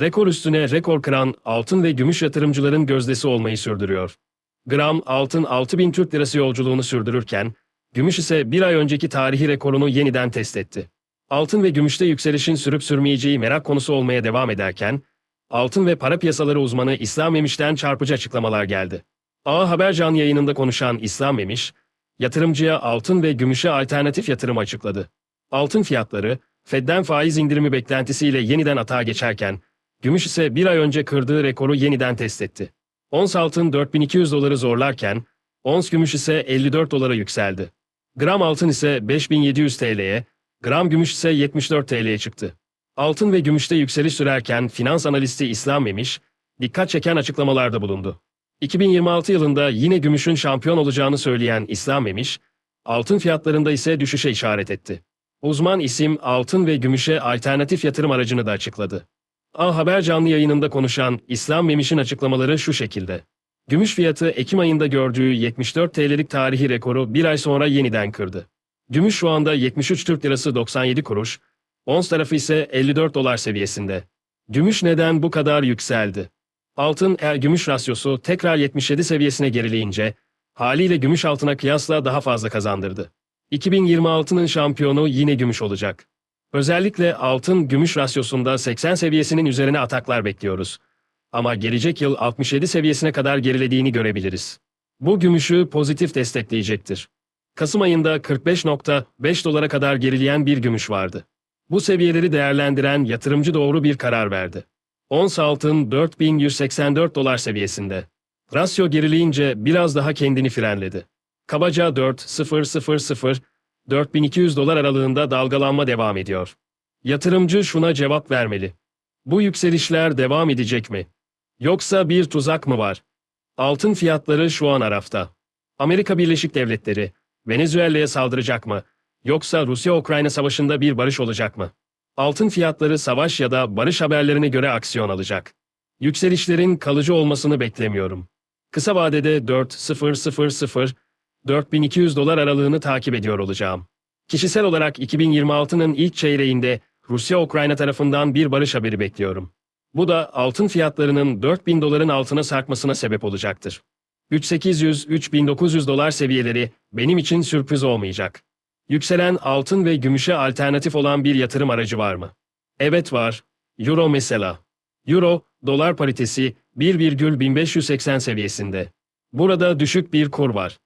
Rekor üstüne rekor kıran altın ve gümüş yatırımcıların gözdesi olmayı sürdürüyor. Gram altın 6000 Türk Lirası yolculuğunu sürdürürken, gümüş ise bir ay önceki tarihi rekorunu yeniden test etti. Altın ve gümüşte yükselişin sürüp sürmeyeceği merak konusu olmaya devam ederken, altın ve para piyasaları uzmanı İslam Memiş'ten çarpıcı açıklamalar geldi. A Haber canlı yayınında konuşan İslam Memiş, yatırımcıya altın ve gümüşe alternatif yatırım açıkladı. Altın fiyatları, Fed'den faiz indirimi beklentisiyle yeniden atağa geçerken, gümüş ise bir ay önce kırdığı rekoru yeniden test etti. Ons altın 4200 doları zorlarken, ons gümüş ise 54 dolara yükseldi. Gram altın ise 5700 TL'ye, gram gümüş ise 74 TL'ye çıktı. Altın ve gümüşte yükseliş sürerken finans analisti İslam Memiş, dikkat çeken açıklamalarda bulundu. 2026 yılında yine gümüşün şampiyon olacağını söyleyen İslam Memiş, altın fiyatlarında ise düşüşe işaret etti. Uzman isim altın ve gümüşe alternatif yatırım aracını da açıkladı. A Haber canlı yayınında konuşan İslam Memiş'in açıklamaları şu şekilde. Gümüş fiyatı Ekim ayında gördüğü 74 TL'lik tarihi rekoru bir ay sonra yeniden kırdı. Gümüş şu anda 73 Türk Lirası 97 kuruş, ons tarafı ise 54 dolar seviyesinde. Gümüş neden bu kadar yükseldi? Altın er gümüş rasyosu tekrar 77 seviyesine gerileyince, haliyle gümüş altına kıyasla daha fazla kazandırdı. 2026'nın şampiyonu yine gümüş olacak. Özellikle altın gümüş rasyosunda 80 seviyesinin üzerine ataklar bekliyoruz. Ama gelecek yıl 67 seviyesine kadar gerilediğini görebiliriz. Bu gümüşü pozitif destekleyecektir. Kasım ayında 45.5 dolara kadar gerileyen bir gümüş vardı. Bu seviyeleri değerlendiren yatırımcı doğru bir karar verdi. Ons altın 4184 dolar seviyesinde. Rasyo gerileyince biraz daha kendini frenledi. Kabaca 4.000 4200 dolar aralığında dalgalanma devam ediyor. Yatırımcı şuna cevap vermeli. Bu yükselişler devam edecek mi? Yoksa bir tuzak mı var? Altın fiyatları şu an arafta. Amerika Birleşik Devletleri Venezuela'ya saldıracak mı? Yoksa Rusya-Ukrayna savaşında bir barış olacak mı? Altın fiyatları savaş ya da barış haberlerine göre aksiyon alacak. Yükselişlerin kalıcı olmasını beklemiyorum. Kısa vadede 4.000 4200 dolar aralığını takip ediyor olacağım. Kişisel olarak 2026'nın ilk çeyreğinde Rusya-Ukrayna tarafından bir barış haberi bekliyorum. Bu da altın fiyatlarının 4000 doların altına sarkmasına sebep olacaktır. 3800-3900 dolar seviyeleri benim için sürpriz olmayacak. Yükselen altın ve gümüşe alternatif olan bir yatırım aracı var mı? Evet var. Euro mesela. Euro, dolar paritesi 1,1580 seviyesinde. Burada düşük bir kur var.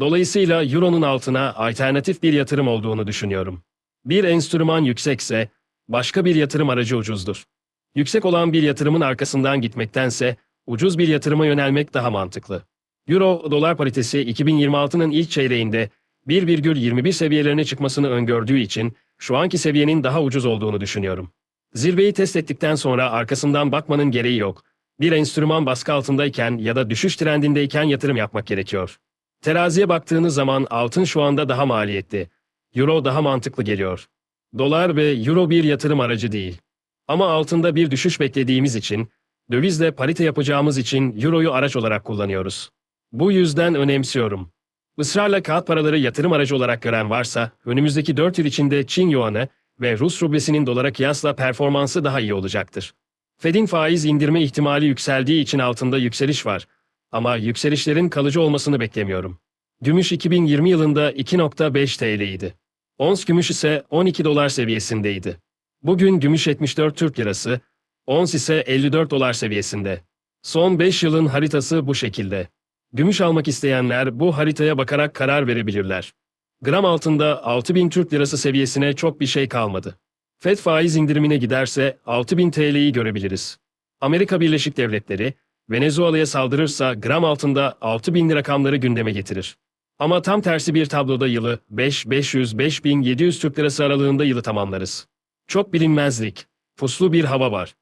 Dolayısıyla Euro'nun altına alternatif bir yatırım olduğunu düşünüyorum. Bir enstrüman yüksekse, başka bir yatırım aracı ucuzdur. Yüksek olan bir yatırımın arkasından gitmektense, ucuz bir yatırıma yönelmek daha mantıklı. Euro dolar paritesi 2026'nın ilk çeyreğinde 1,21 seviyelerine çıkmasını öngördüğü için şu anki seviyenin daha ucuz olduğunu düşünüyorum. Zirveyi test ettikten sonra arkasından bakmanın gereği yok. Bir enstrüman baskı altındayken ya da düşüş trendindeyken yatırım yapmak gerekiyor. Teraziye baktığınız zaman altın şu anda daha maliyetli. Euro daha mantıklı geliyor. Dolar ve euro bir yatırım aracı değil. Ama altında bir düşüş beklediğimiz için, dövizle parite yapacağımız için euroyu araç olarak kullanıyoruz. Bu yüzden önemsiyorum. Israrla kağıt paraları yatırım aracı olarak gören varsa, önümüzdeki 4 yıl içinde Çin yuanı ve Rus rublesinin dolara kıyasla performansı daha iyi olacaktır. Fed'in faiz indirme ihtimali yükseldiği için altında yükseliş var. Ama yükselişlerin kalıcı olmasını beklemiyorum. Gümüş 2020 yılında 2.5 TL idi. Ons gümüş ise 12 dolar seviyesindeydi. Bugün gümüş 74 Türk Lirası, ons ise 54 dolar seviyesinde. Son 5 yılın haritası bu şekilde. Gümüş almak isteyenler bu haritaya bakarak karar verebilirler. Gram altında 6000 Türk Lirası seviyesine çok bir şey kalmadı. Fed faiz indirimine giderse 6000 TL'yi görebiliriz. Amerika Birleşik Devletleri, Venezuela'ya saldırırsa gram altında 6000 rakamları gündeme getirir. Ama tam tersi bir tabloda yılı 5-500-5700 Türk Lirası aralığında yılı tamamlarız. Çok bilinmezlik, puslu bir hava var.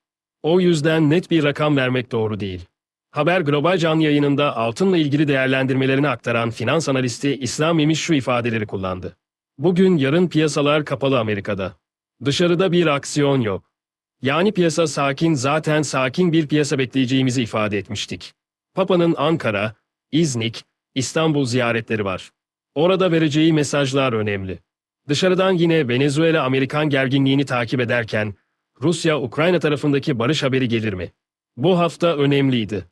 O yüzden net bir rakam vermek doğru değil. Haber Global canlı yayınında altınla ilgili değerlendirmelerini aktaran finans analisti İslam Memiş şu ifadeleri kullandı. Bugün yarın piyasalar kapalı Amerika'da. Dışarıda bir aksiyon yok. Yani piyasa sakin zaten sakin bir piyasa bekleyeceğimizi ifade etmiştik. Papa'nın Ankara, İznik, İstanbul ziyaretleri var. Orada vereceği mesajlar önemli. Dışarıdan yine Venezuela-Amerikan gerginliğini takip ederken, Rusya-Ukrayna tarafındaki barış haberi gelir mi? Bu hafta önemliydi.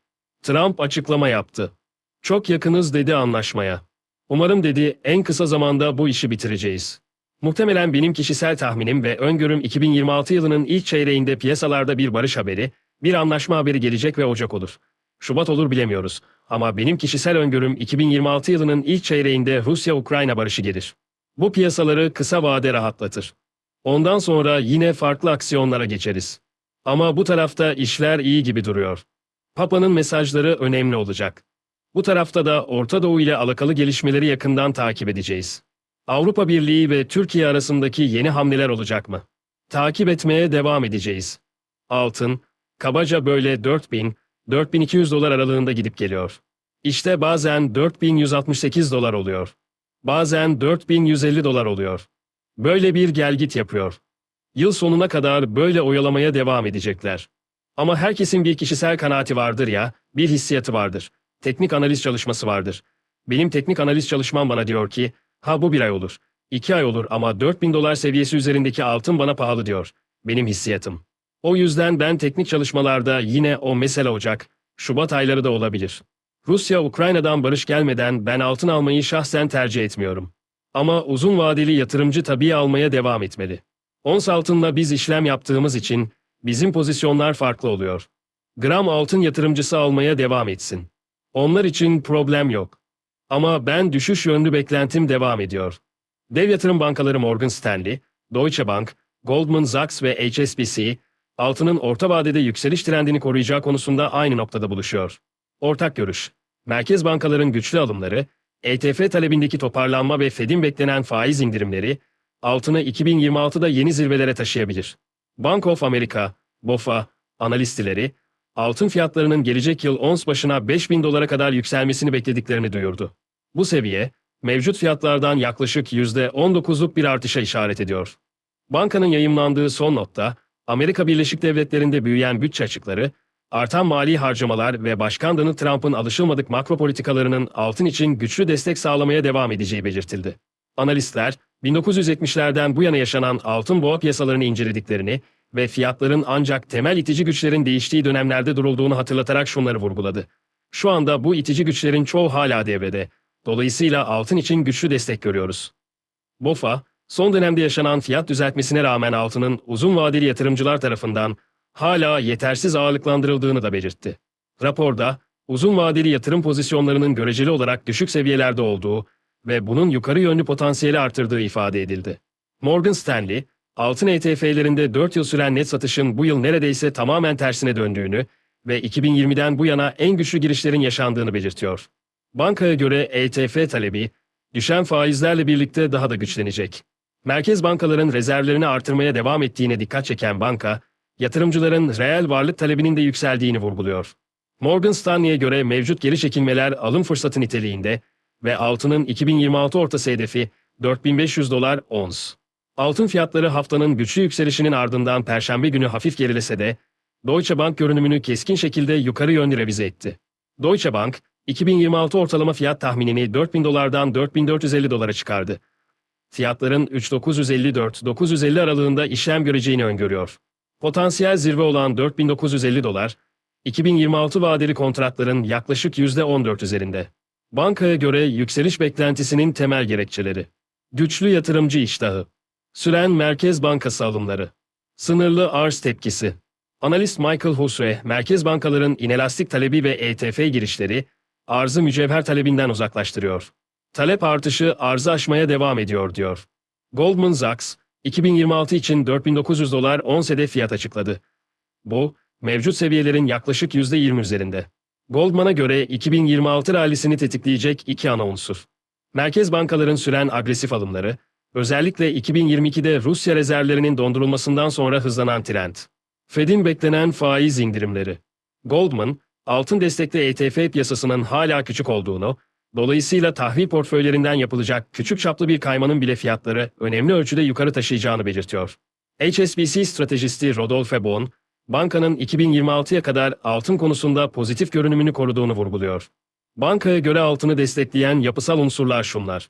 Trump açıklama yaptı. Çok yakınız dedi anlaşmaya. Umarım dedi en kısa zamanda bu işi bitireceğiz. Muhtemelen benim kişisel tahminim ve öngörüm 2026 yılının ilk çeyreğinde piyasalarda bir barış haberi, bir anlaşma haberi gelecek ve Ocak olur. Şubat olur bilemiyoruz. Ama benim kişisel öngörüm 2026 yılının ilk çeyreğinde Rusya-Ukrayna barışı gelir. Bu piyasaları kısa vade rahatlatır. Ondan sonra yine farklı aksiyonlara geçeriz. Ama bu tarafta işler iyi gibi duruyor. Papa'nın mesajları önemli olacak. Bu tarafta da Orta Doğu ile alakalı gelişmeleri yakından takip edeceğiz. Avrupa Birliği ve Türkiye arasındaki yeni hamleler olacak mı? Takip etmeye devam edeceğiz. Altın, kabaca böyle 4000, 4200 dolar aralığında gidip geliyor. İşte bazen 4168 dolar oluyor. Bazen 4150 dolar oluyor. Böyle bir gelgit yapıyor. Yıl sonuna kadar böyle oyalamaya devam edecekler. Ama herkesin bir kişisel kanaati vardır ya, bir hissiyatı vardır. Teknik analiz çalışması vardır. Benim teknik analiz çalışmam bana diyor ki, ha bu bir ay olur, iki ay olur ama 4000 dolar seviyesi üzerindeki altın bana pahalı diyor. Benim hissiyatım. O yüzden ben teknik çalışmalarda yine o mesele Ocak, Şubat ayları da olabilir. Rusya Ukrayna'dan barış gelmeden ben altın almayı şahsen tercih etmiyorum. Ama uzun vadeli yatırımcı tabii almaya devam etmeli. Ons altınla biz işlem yaptığımız için bizim pozisyonlar farklı oluyor. Gram altın yatırımcısı almaya devam etsin. Onlar için problem yok. Ama ben düşüş yönlü beklentim devam ediyor. Dev yatırım bankaları Morgan Stanley, Deutsche Bank, Goldman Sachs ve HSBC, altının orta vadede yükseliş trendini koruyacağı konusunda aynı noktada buluşuyor. Ortak görüş, merkez bankaların güçlü alımları, ETF talebindeki toparlanma ve Fed'in beklenen faiz indirimleri, altını 2026'da yeni zirvelere taşıyabilir. Bank of America, BOFA, analistleri, altın fiyatlarının gelecek yıl ons başına 5000 dolara kadar yükselmesini beklediklerini duyurdu. Bu seviye, mevcut fiyatlardan yaklaşık %19'luk bir artışa işaret ediyor. Bankanın yayımlandığı son notta, Amerika Birleşik Devletleri'nde büyüyen bütçe açıkları, artan mali harcamalar ve Başkan Donald Trump'ın alışılmadık makro politikalarının altın için güçlü destek sağlamaya devam edeceği belirtildi. Analistler, 1970'lerden bu yana yaşanan altın boğa piyasalarını incelediklerini ve fiyatların ancak temel itici güçlerin değiştiği dönemlerde durulduğunu hatırlatarak şunları vurguladı. Şu anda bu itici güçlerin çoğu hala devrede. Dolayısıyla altın için güçlü destek görüyoruz. BOFA, son dönemde yaşanan fiyat düzeltmesine rağmen altının uzun vadeli yatırımcılar tarafından hala yetersiz ağırlıklandırıldığını da belirtti. Raporda, uzun vadeli yatırım pozisyonlarının göreceli olarak düşük seviyelerde olduğu ve bunun yukarı yönlü potansiyeli artırdığı ifade edildi. Morgan Stanley, altın ETF'lerinde 4 yıl süren net satışın bu yıl neredeyse tamamen tersine döndüğünü ve 2020'den bu yana en güçlü girişlerin yaşandığını belirtiyor. Bankaya göre ETF talebi, düşen faizlerle birlikte daha da güçlenecek. Merkez bankaların rezervlerini artırmaya devam ettiğine dikkat çeken banka, yatırımcıların reel varlık talebinin de yükseldiğini vurguluyor. Morgan Stanley'e göre mevcut geri çekilmeler alım fırsatı niteliğinde ve altının 2026 ortası hedefi 4500 dolar ons. Altın fiyatları haftanın güçlü yükselişinin ardından perşembe günü hafif gerilese de Deutsche Bank görünümünü keskin şekilde yukarı yönlü revize etti. Deutsche Bank, 2026 ortalama fiyat tahminini 4000 dolardan 4450 dolara çıkardı. Fiyatların 3954-950 aralığında işlem göreceğini öngörüyor. Potansiyel zirve olan 4950 dolar, 2026 vadeli kontratların yaklaşık %14 üzerinde. Bankaya göre yükseliş beklentisinin temel gerekçeleri. Güçlü yatırımcı iştahı. Süren Merkez Bankası alımları. Sınırlı arz tepkisi. Analist Michael Husre, merkez bankaların inelastik talebi ve ETF girişleri, arzı mücevher talebinden uzaklaştırıyor. Talep artışı arzı aşmaya devam ediyor diyor. Goldman Sachs, 2026 için 4900 dolar 10 hedef fiyat açıkladı. Bu, mevcut seviyelerin yaklaşık %20 üzerinde. Goldman'a göre 2026 rallisini tetikleyecek iki ana unsur. Merkez bankaların süren agresif alımları, özellikle 2022'de Rusya rezervlerinin dondurulmasından sonra hızlanan trend. Fed'in beklenen faiz indirimleri. Goldman, altın destekli ETF piyasasının hala küçük olduğunu, dolayısıyla tahvil portföylerinden yapılacak küçük çaplı bir kaymanın bile fiyatları önemli ölçüde yukarı taşıyacağını belirtiyor. HSBC stratejisti Rodolphe Bon, bankanın 2026'ya kadar altın konusunda pozitif görünümünü koruduğunu vurguluyor. Bankaya göre altını destekleyen yapısal unsurlar şunlar.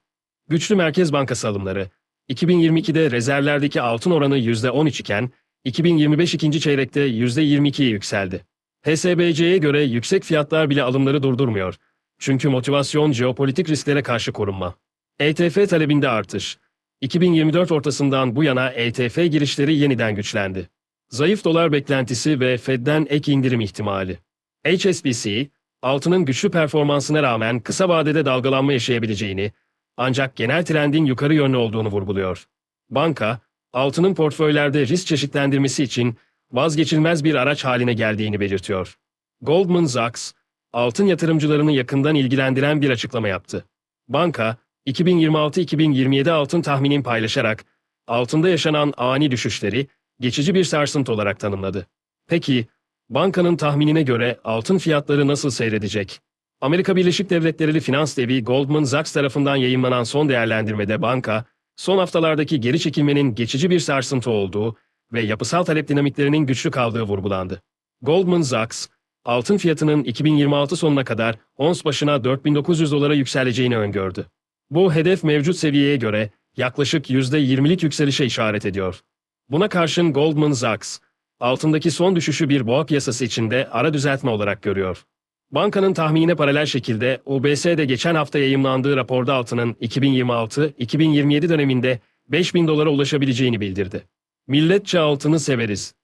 Güçlü Merkez Bankası alımları, 2022'de rezervlerdeki altın oranı %13 iken, 2025 ikinci çeyrekte %22'ye yükseldi. HSBC'ye göre yüksek fiyatlar bile alımları durdurmuyor. Çünkü motivasyon jeopolitik risklere karşı korunma. ETF talebinde artış. 2024 ortasından bu yana ETF girişleri yeniden güçlendi. Zayıf dolar beklentisi ve Fed'den ek indirim ihtimali. HSBC, altının güçlü performansına rağmen kısa vadede dalgalanma yaşayabileceğini, ancak genel trendin yukarı yönlü olduğunu vurguluyor. Banka, altının portföylerde risk çeşitlendirmesi için vazgeçilmez bir araç haline geldiğini belirtiyor. Goldman Sachs, altın yatırımcılarını yakından ilgilendiren bir açıklama yaptı. Banka, 2026-2027 altın tahminini paylaşarak altında yaşanan ani düşüşleri geçici bir sarsıntı olarak tanımladı. Peki, bankanın tahminine göre altın fiyatları nasıl seyredecek? Amerika Birleşik Devletleri finans devi Goldman Sachs tarafından yayınlanan son değerlendirmede banka, son haftalardaki geri çekilmenin geçici bir sarsıntı olduğu ve yapısal talep dinamiklerinin güçlü kaldığı vurgulandı. Goldman Sachs, altın fiyatının 2026 sonuna kadar ons başına 4900 dolara yükseleceğini öngördü. Bu hedef mevcut seviyeye göre yaklaşık %20'lik yükselişe işaret ediyor. Buna karşın Goldman Sachs, altındaki son düşüşü bir boğa piyasası içinde ara düzeltme olarak görüyor. Bankanın tahminine paralel şekilde UBS'de geçen hafta yayımlandığı raporda altının 2026-2027 döneminde 5000 dolara ulaşabileceğini bildirdi. Milletçe altını severiz.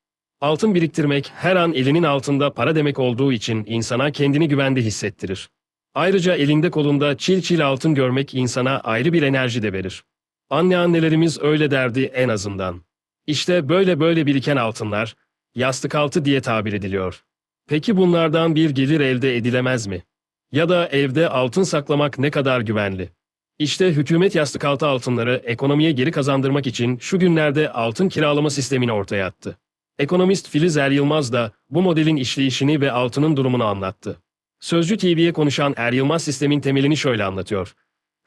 Altın biriktirmek her an elinin altında para demek olduğu için insana kendini güvende hissettirir. Ayrıca elinde kolunda çil çil altın görmek insana ayrı bir enerji de verir. Anne annelerimiz öyle derdi en azından. İşte böyle böyle biriken altınlar, yastık altı diye tabir ediliyor. Peki bunlardan bir gelir elde edilemez mi? Ya da evde altın saklamak ne kadar güvenli? İşte hükümet yastık altı altınları ekonomiye geri kazandırmak için şu günlerde altın kiralama sistemini ortaya attı. Ekonomist Filiz Er Yılmaz da bu modelin işleyişini ve altının durumunu anlattı. Sözcü TV'ye konuşan Er Yılmaz sistemin temelini şöyle anlatıyor.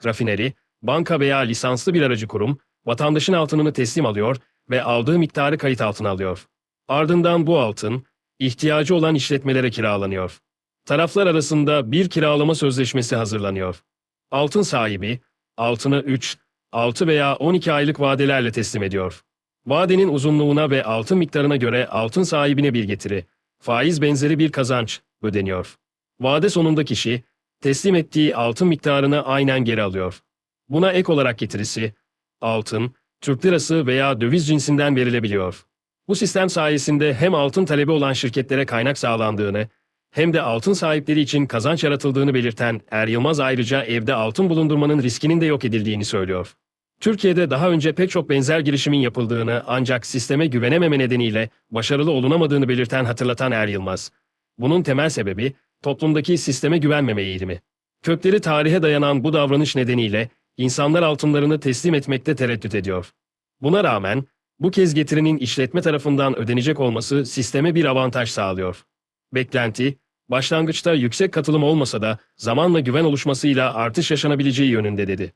Rafineri, banka veya lisanslı bir aracı kurum, vatandaşın altınını teslim alıyor ve aldığı miktarı kayıt altına alıyor. Ardından bu altın, ihtiyacı olan işletmelere kiralanıyor. Taraflar arasında bir kiralama sözleşmesi hazırlanıyor. Altın sahibi, altını 3, 6 veya 12 aylık vadelerle teslim ediyor. Vadenin uzunluğuna ve altın miktarına göre altın sahibine bir getiri, faiz benzeri bir kazanç ödeniyor. Vade sonunda kişi, teslim ettiği altın miktarını aynen geri alıyor. Buna ek olarak getirisi, altın, Türk lirası veya döviz cinsinden verilebiliyor. Bu sistem sayesinde hem altın talebi olan şirketlere kaynak sağlandığını, hem de altın sahipleri için kazanç yaratıldığını belirten Er Yılmaz ayrıca evde altın bulundurmanın riskinin de yok edildiğini söylüyor. Türkiye'de daha önce pek çok benzer girişimin yapıldığını ancak sisteme güvenememe nedeniyle başarılı olunamadığını belirten hatırlatan Er Yılmaz. Bunun temel sebebi toplumdaki sisteme güvenmeme eğilimi. Kökleri tarihe dayanan bu davranış nedeniyle insanlar altınlarını teslim etmekte tereddüt ediyor. Buna rağmen bu kez getirinin işletme tarafından ödenecek olması sisteme bir avantaj sağlıyor. Beklenti, başlangıçta yüksek katılım olmasa da zamanla güven oluşmasıyla artış yaşanabileceği yönünde dedi.